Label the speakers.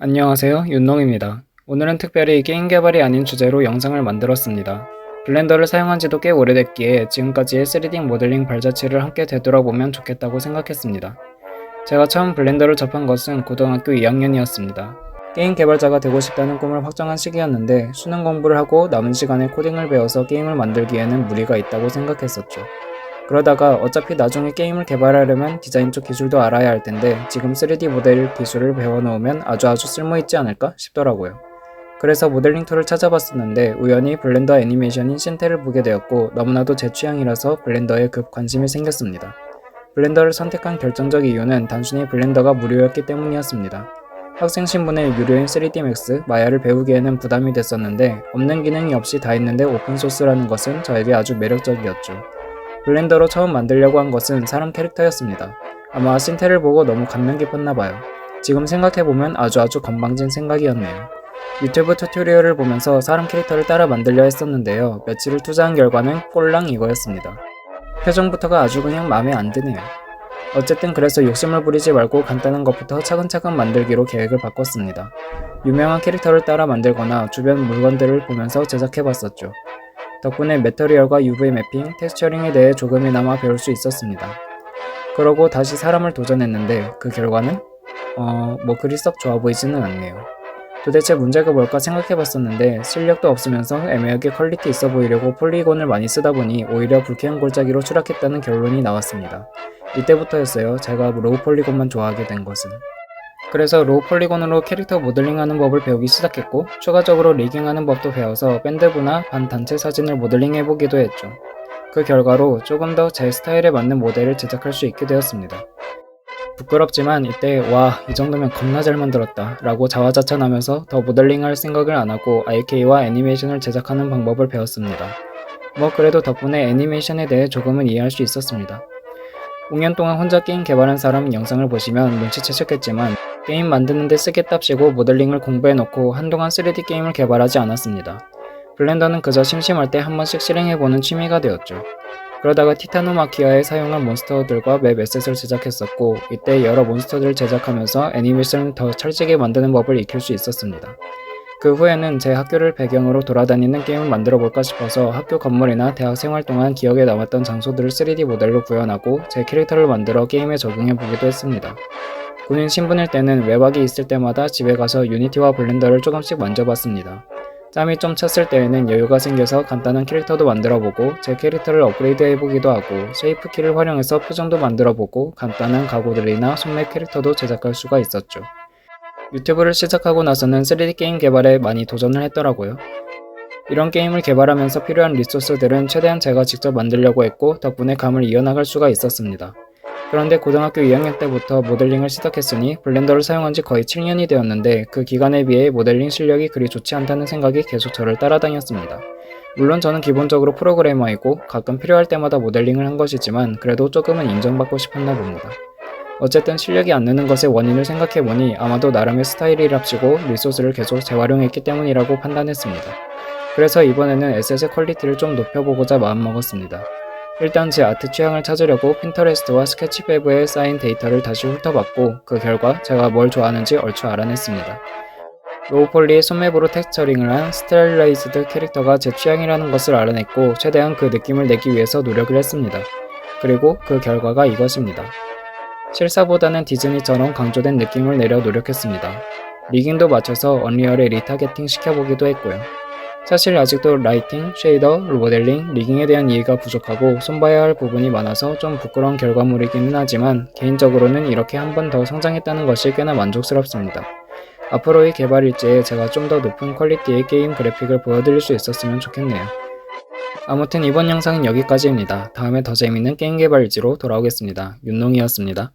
Speaker 1: 안녕하세요 윤농입니다. 오늘은 특별히 게임 개발이 아닌 주제로 영상을 만들었습니다. 블렌더를 사용한 지도 꽤 오래됐기에 지금까지의 3D 모델링 발자취를 함께 되돌아보면 좋겠다고 생각했습니다. 제가 처음 블렌더를 접한 것은 고등학교 2학년이었습니다. 게임 개발자가 되고 싶다는 꿈을 확정한 시기였는데 수능 공부를 하고 남은 시간에 코딩을 배워서 게임을 만들기에는 무리가 있다고 생각했었죠. 그러다가 어차피 나중에 게임을 개발하려면 디자인 쪽 기술도 알아야 할 텐데 지금 3D 모델 기술을 배워놓으면 아주 아주 쓸모있지 않을까 싶더라고요. 그래서 모델링 툴을 찾아봤었는데 우연히 블렌더 애니메이션인 신테를 보게 되었고 너무나도 제 취향이라서 블렌더에 급 관심이 생겼습니다. 블렌더를 선택한 결정적 이유는 단순히 블렌더가 무료였기 때문이었습니다. 학생 신분의 유료인 3D Max, 마야를 배우기에는 부담이 됐었는데 없는 기능이 없이 다 있는데 오픈소스라는 것은 저에게 아주 매력적이었죠. 블렌더로 처음 만들려고 한 것은 사람 캐릭터였습니다. 아마 신테를 보고 너무 감명 깊었나 봐요. 지금 생각해보면 아주 아주 건방진 생각이었네요. 유튜브 튜토리얼을 보면서 사람 캐릭터를 따라 만들려 했었는데요. 며칠을 투자한 결과는 꼴랑 이거였습니다. 표정부터가 아주 그냥 마음에 안 드네요. 어쨌든 그래서 욕심을 부리지 말고 간단한 것부터 차근차근 만들기로 계획을 바꿨습니다. 유명한 캐릭터를 따라 만들거나 주변 물건들을 보면서 제작해봤었죠. 덕분에 매터리얼과 UV 매핑, 텍스처링에 대해 조금이나마 배울 수 있었습니다. 그러고 다시 사람을 도전했는데 그 결과는 어, 뭐 그리 썩 좋아 보이지는 않네요. 도대체 문제가 뭘까 생각해봤었는데 실력도 없으면서 애매하게 퀄리티 있어 보이려고 폴리곤을 많이 쓰다 보니 오히려 불쾌한 골짜기로 추락했다는 결론이 나왔습니다. 이때부터였어요. 제가 로우 폴리곤만 좋아하게 된 것은. 그래서 로우 폴리곤으로 캐릭터 모델링하는 법을 배우기 시작했고 추가적으로 리깅하는 법도 배워서 밴드부나 반단체 사진을 모델링해보기도 했죠. 그 결과로 조금 더 제 스타일에 맞는 모델을 제작할 수 있게 되었습니다. 부끄럽지만 이때 와 이 정도면 겁나 잘 만들었다 라고 자화자찬하면서 더 모델링할 생각을 안 하고 IK와 애니메이션을 제작하는 방법을 배웠습니다. 뭐 그래도 덕분에 애니메이션에 대해 조금은 이해할 수 있었습니다. 5년 동안 혼자 게임 개발한 사람 영상을 보시면 눈치채셨겠지만 게임 만드는데 쓰겠답시고 모델링을 공부해놓고 한동안 3D 게임을 개발하지 않았습니다. 블렌더는 그저 심심할 때 한 번씩 실행해보는 취미가 되었죠. 그러다가 티타노마키아에 사용한 몬스터들과 맵 에셋을 제작했었고 이때 여러 몬스터들을 제작하면서 애니메이션을 더 찰지게 만드는 법을 익힐 수 있었습니다. 그 후에는 제 학교를 배경으로 돌아다니는 게임을 만들어 볼까 싶어서 학교 건물이나 대학 생활 동안 기억에 남았던 장소들을 3D 모델로 구현하고 제 캐릭터를 만들어 게임에 적용해 보기도 했습니다. 군인 신분일 때는 외박이 있을 때마다 집에 가서 유니티와 블렌더를 조금씩 만져봤습니다. 짬이 좀 찼을 때에는 여유가 생겨서 간단한 캐릭터도 만들어보고 제 캐릭터를 업그레이드 해보기도 하고 쉐이프 키를 활용해서 표정도 만들어보고 간단한 가구들이나 손맵 캐릭터도 제작할 수가 있었죠. 유튜브를 시작하고 나서는 3D 게임 개발에 많이 도전을 했더라고요. 이런 게임을 개발하면서 필요한 리소스들은 최대한 제가 직접 만들려고 했고 덕분에 감을 이어나갈 수가 있었습니다. 그런데 고등학교 2학년 때부터 모델링을 시작했으니 블렌더를 사용한 지 거의 7년이 되었는데 그 기간에 비해 모델링 실력이 그리 좋지 않다는 생각이 계속 저를 따라다녔습니다. 물론 저는 기본적으로 프로그래머이고 가끔 필요할 때마다 모델링을 한 것이지만 그래도 조금은 인정받고 싶었나 봅니다. 어쨌든 실력이 안 느는 것의 원인을 생각해보니 아마도 나름의 스타일이랍시고 리소스를 계속 재활용했기 때문이라고 판단했습니다. 그래서 이번에는 에셋의 퀄리티를 좀 높여보고자 마음먹었습니다. 일단 제 아트 취향을 찾으려고 핀터레스트와 스케치페브에 쌓인 데이터를 다시 훑어봤고 그 결과 제가 뭘 좋아하는지 얼추 알아냈습니다. 로우폴리의 손맵으로 텍스처링을 한 스타일라이즈드 캐릭터가 제 취향이라는 것을 알아냈고 최대한 그 느낌을 내기 위해서 노력을 했습니다. 그리고 그 결과가 이것입니다. 실사보다는 디즈니처럼 강조된 느낌을 내려 노력했습니다. 리깅도 맞춰서 언리얼에 리타겟팅 시켜보기도 했고요. 사실 아직도 라이팅, 쉐이더, 모델링, 리깅에 대한 이해가 부족하고 손봐야 할 부분이 많아서 좀 부끄러운 결과물이기는 하지만 개인적으로는 이렇게 한 번 더 성장했다는 것이 꽤나 만족스럽습니다. 앞으로의 개발 일지에 제가 좀 더 높은 퀄리티의 게임 그래픽을 보여드릴 수 있었으면 좋겠네요. 아무튼 이번 영상은 여기까지입니다. 다음에 더 재밌는 게임 개발 일지로 돌아오겠습니다. 윤농이었습니다.